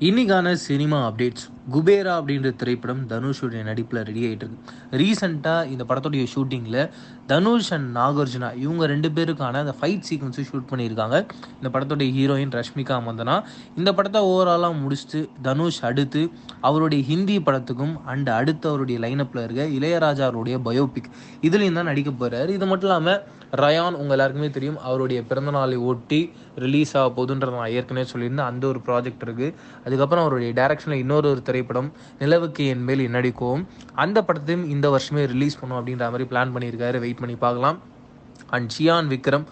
இன்னைக்கான cinema updates Kubera அப்படின்ற திரைப்படம் தனுஷுடைய நடிப்பில் ரெடி ஆகிட்டு இருக்கு ரீசெண்டாக இந்த படத்துடைய ஷூட்டிங்கில் தனுஷ் அண்ட் நாகார்ஜுனா இவங்க ரெண்டு பேருக்கான அந்த ஃபைட் சீக்வன்ஸும் ஷூட் பண்ணியிருக்காங்க. இந்த படத்துடைய ஹீரோயின் ரஷ்மிகா மந்தனா இந்த படத்தை ஓவராலாக முடிச்சுட்டு தனுஷ் அடுத்து அவருடைய ஹிந்தி படத்துக்கும் அண்ட் அடுத்து அவருடைய லைனப்பில் இருக்க இளையராஜா அவருடைய பயோபிக் இதுலேயும் தான் நடிக்க போகிறாரு இது மட்டும் இல்லாமல் ரயான் உங்கள் எல்லாருக்குமே தெரியும். அவருடைய பிறந்தநாளை ஒட்டி ரிலீஸ் ஆக போகுதுன்றத நான் ஏற்கனவே சொல்லியிருந்தேன். அந்த ஒரு ப்ராஜெக்ட் இருக்குது அதுக்கப்புறம் அவருடைய டேரக்ஷனில் இன்னொரு ஒரு திரைப்படம் நிலவுக்கு என் மேல் என்னடிக்கும். அந்த படத்தையும் இந்த வருஷமே ரிலீஸ் பண்ணும் அப்படின்ற மாதிரி பிளான் பண்ணியிருக்காரு. வெயிட் பண்ணி பார்க்கலாம். அண்ட் சியான் விக்ரம்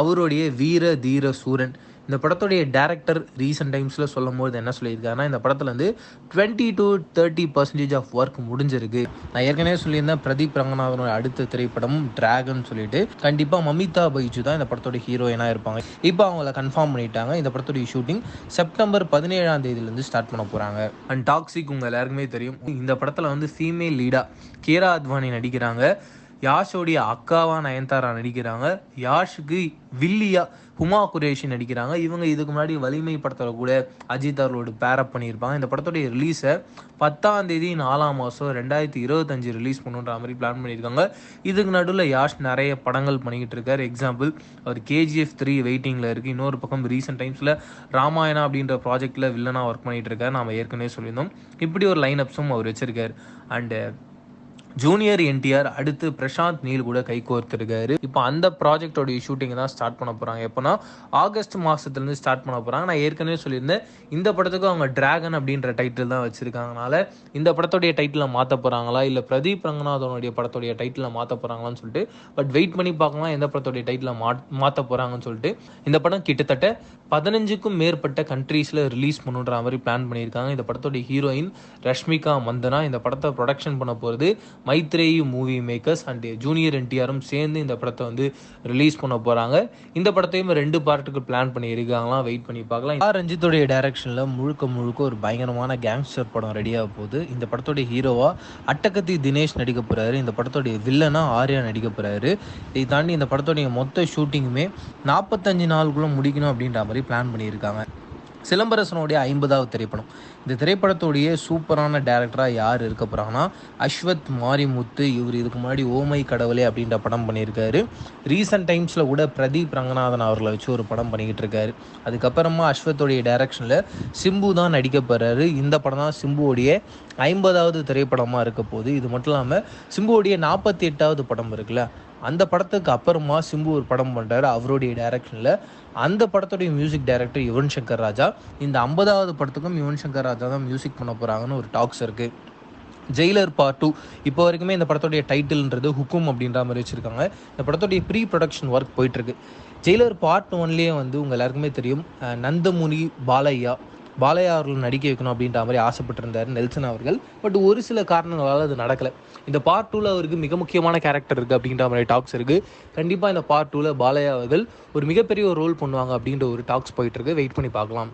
அவருடைய வீர தீர சூரன். இந்த படத்துடைய டேரக்டர் ரீசெண்ட் டைம்ஸில் சொல்லும் போது என்ன சொல்லியிருக்காருன்னா இந்த படத்தில் வந்து twenty to thirty percentage of work முடிஞ்சிருக்கு. நான் ஏற்கனவே சொல்லியிருந்தேன் பிரதீப் ரங்கநாதனோட அடுத்த திரைப்படம் டிராகன் சொல்லிட்டு. கண்டிப்பாக மமிதா பைஜு தான் இந்த படத்தோட ஹீரோயினாக இருப்பாங்க. இப்போ அவங்கள கன்ஃபார்ம் பண்ணிட்டாங்க இந்த படத்துடைய ஷூட்டிங் செப்டம்பர் பதினேழாம் தேதியிலேருந்து ஸ்டார்ட் பண்ண போகிறாங்க அண்ட் டாக்ஸிக் உங்கள் எல்லாருக்குமே தெரியும். இந்த படத்தில் வந்து ஃபீமேல் லீடாக கீரா அத்வானி நடிக்கிறாங்க. யாஷோடைய அக்காவா நயன்தாரா நடிக்கிறாங்க. யாஷுக்கு வில்லியா ஹுமா குரேஷி நடிக்கிறாங்க. இவங்க இதுக்கு முன்னாடி வலிமை படத்தில் கூட அஜித் அவர்களோட பேரப் பண்ணியிருப்பாங்க. இந்த படத்துடைய ரிலீஸை பத்தாம் தேதி நாலாம் மாதம் ரெண்டாயிரத்தி இருபத்தஞ்சு ரிலீஸ் பண்ணுன்ற மாதிரி பிளான் பண்ணியிருக்காங்க. இதுக்கு நடுவில் யாஷ் நிறைய படங்கள் பண்ணிக்கிட்டு இருக்கார். எக்ஸாம்பிள் அவர் கேஜிஎஃப் த்ரீ வெயிட்டிங்கில் இருக்குது இன்னொரு பக்கம் ரீசெண்ட் டைம்ஸில் ராமாயணா அப்படின்ற ப்ராஜெக்டில் வில்லனாக ஒர்க் பண்ணிகிட்டு இருக்கார். நாம் ஏற்கனவே சொல்லியிருந்தோம். இப்படி ஒரு லைன் அப்ஸும் அவர் வச்சுருக்கார். அண்டு ஜூனியர் என்டிஆர் அடுத்து பிரசாந்த் நீல் கூட கை கோர்த்துருக்காரு. இப்போ அந்த ப்ராஜெக்டோடைய ஷூட்டிங் தான் ஸ்டார்ட் பண்ண போகிறாங்க எப்போனா ஆகஸ்ட் மாதத்துலேருந்து ஸ்டார்ட் பண்ண போகிறாங்க நான் ஏற்கனவே சொல்லியிருந்தேன் இந்த படத்துக்கும் அவங்க டிராகன் அப்படின்ற டைட்டில் தான் வச்சுருக்காங்கனால இந்த படத்துடைய டைட்டிலை மாற்ற போகிறாங்களா இல்லை பிரதீப் ரங்கநாதனுடைய படத்துடைய டைட்டிலை மாற்ற போகிறாங்களான்னு சொல்லிட்டு பட் வெயிட் பண்ணி பார்க்கலாம் எந்த படத்துடைய டைட்டிலை மா மாற்ற போகிறாங்கன்னு சொல்லிட்டு இந்த படம் கிட்டத்தட்ட பதினஞ்சுக்கும் மேற்பட்ட கண்ட்ரீஸில் ரிலீஸ் பண்ணுன்ற மாதிரி பிளான் பண்ணியிருக்காங்க. இந்த படத்துடைய ஹீரோயின் ரஷ்மிகா மந்தனா இந்த படத்தை ப்ரொடக்ஷன் பண்ண போகிறது Mythri movie makers and junior என்டிஆரும் சேர்ந்து இந்த படத்தை வந்து ரிலீஸ் பண்ண போகிறாங்க இந்த படத்தையும் ரெண்டு பார்ட்டுக்கு பிளான் பண்ணியிருக்காங்களாம் வெயிட் பண்ணி பார்க்கலாம். ஆர் ரஞ்சித்துடைய டைரக்ஷனில் முழுக்க முழுக்க ஒரு பயங்கரமான கேங்ஸ்டர் படம் ரெடியாக போகுது. இந்த படத்துடைய ஹீரோவாக அட்டகத்தி தினேஷ் நடிக்க போகிறாரு இந்த படத்துடைய வில்லனாக ஆர்யா நடிக்க போகிறாரு இதை தாண்டி இந்த படத்துடைய மொத்த ஷூட்டிங்குமே நாற்பத்தஞ்சு நாளுக்குள்ளே முடிக்கணும் அப்படின்ற மாதிரி பிளான் பண்ணியிருக்காங்க. சிலம்பரசனுடைய ஐம்பதாவது திரைப்படம். இந்த திரைப்படத்துடைய சூப்பரான டேரக்டராக யார் இருக்க போகிறாங்கன்னா அஸ்வத் மாரிமுத்து. இவர் இதுக்கு முன்னாடி ஓமை கடவுளே அப்படின்ற படம் பண்ணியிருக்காரு. ரீசெண்ட் டைம்ஸில் கூட பிரதீப் ரங்கநாதன் அவர்களை வச்சு ஒரு படம் பண்ணிக்கிட்டு இருக்காரு. அதுக்கப்புறமா அஸ்வத்துடைய டைரக்ஷனில் சிம்பு தான் நடிக்க போகிறாரு இந்த படம் தான் சிம்புவோடைய ஐம்பதாவது திரைப்படமாக இருக்க போகுது. இது மட்டும் இல்லாமல் சிம்புவோடைய நாற்பத்தி எட்டாவது படம் இருக்குல்ல அந்த படத்துக்கு அப்புறமா சிம்பு ஒரு படம் பண்ணுறாரு அவருடைய டைரக்ஷனில் அந்த படத்துடைய மியூசிக் டைரக்டர் யுவன் சங்கர் ராஜா. இந்த ஐம்பதாவது படத்துக்கும் யுவன் சங்கர் ராஜா தான் மியூசிக் பண்ண போகிறாங்கன்னு ஒரு டாக்ஸ் இருக்குது ஜெயிலர் பார்ட் டூ இப்போ வரைக்குமே இந்த படத்துடைய டைட்டில்ன்றது ஹுக்கும் அப்படின்ற மாதிரி வச்சுருக்காங்க. இந்த படத்துடைய ப்ரீ ப்ரொடக்ஷன் ஒர்க் போயிட்டுருக்கு ஜெயிலர் பார்ட் ஒன்லேயே வந்து உங்கள் எல்லாருக்குமே தெரியும் நந்தமுனி பாலையா பாலையா அவர்கள் நடிக்க வைக்கணும் அப்படின்ற மாதிரி ஆசைப்பட்டிருந்தார் நெல்சன் அவர்கள். பட் ஒரு சில காரணங்களால் அது நடக்கலை. இந்த பார்ட் டூவில் அவருக்கு மிக முக்கியமான கேரக்டர் இருக்குது அப்படின்ற மாதிரி டாக்ஸ் இருக்குது கண்டிப்பாக இந்த பார்ட் டூவில் பாலையா அவர்கள் ஒரு மிகப்பெரிய ஒரு ரோல் பண்ணுவாங்க அப்படின்ற ஒரு டாக்ஸ் போயிட்டுருக்கு வெயிட் பண்ணி பார்க்கலாம்.